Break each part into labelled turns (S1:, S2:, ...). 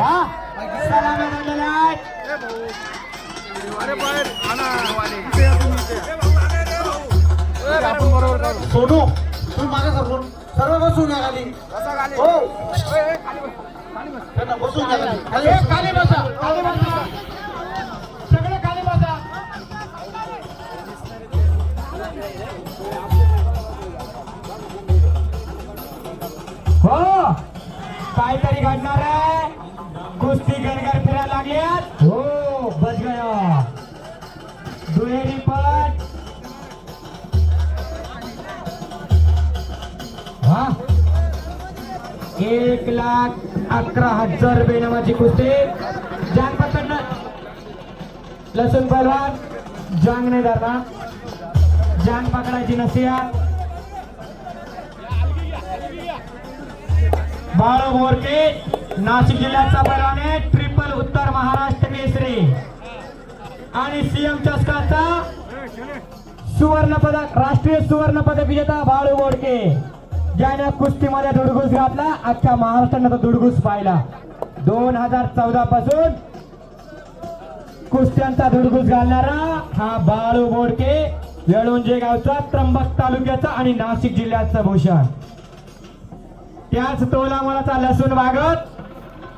S1: आहेत सोनू तू मागे सर्व बसून या खाली. हो. बसून खाली. खाली खाली बसा. खाली बसा सगळे खाली बसा. हो. काहीतरी घडणार आहे. कुस्ती गरगर फिरायला लागल्यात. हो बस गया दुहेरी पट हा? एक लाख अकरा हजार रुपये नावाची कुस्ती. जांग पकडणं लसूण पहलवान. जांग नाही धरणार जांग पकडायची नसिया. बाळू बोरके. नाशिक जिल्ह्याचा पैलवान ट्रिपल उत्तर महाराष्ट्र केसरी. आणि सीएम चषकाचा सुवर्ण पदक राष्ट्रीय सुवर्ण पदक विजेता बाळू बोडके. ज्याने कुस्तीमध्ये दुडगुस घातला अख्ख्या महाराष्ट्रानं तो दुडगुस पाहिला. दोन हजार चौदा पासून कुस्त्यांचा दुडगुस घालणारा हा बाळू बोडके वेळुंजे गावचा त्र्यंबक तालुक्याचा आणि नाशिक जिल्ह्याचा भूषण. त्याच तोला लसूण वागत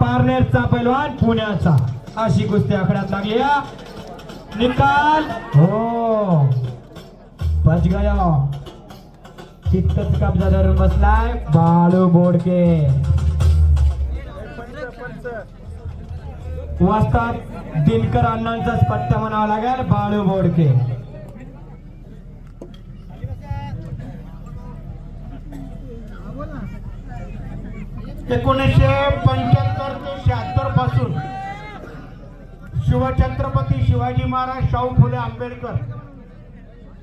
S1: पारनेरचा पैलवान पुण्याचा. अशी कुस्ती आखड्यात लागली निकाल. हो. बच गया चित्तच कब्जा धरून बसलाय बाळू बोडके. वाजतात दिनकर अण्णांचाच पट्टा म्हणावा लागेल बाळू बोडके.
S2: एकोणीसशे पंच्याहत्तर ते शहात्तरपासून शिवछत्रपती शिवाजी महाराज शाहू फुले आंबेडकर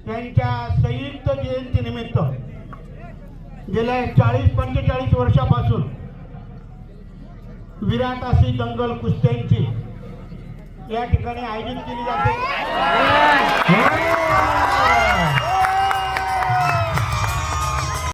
S2: यांच्या संयुक्त जयंतीनिमित्त गेल्या चाळीस पंचेचाळीस वर्षापासून विराट अशी दंगल कुस्त्यांची या ठिकाणी आयोजित केली जाते.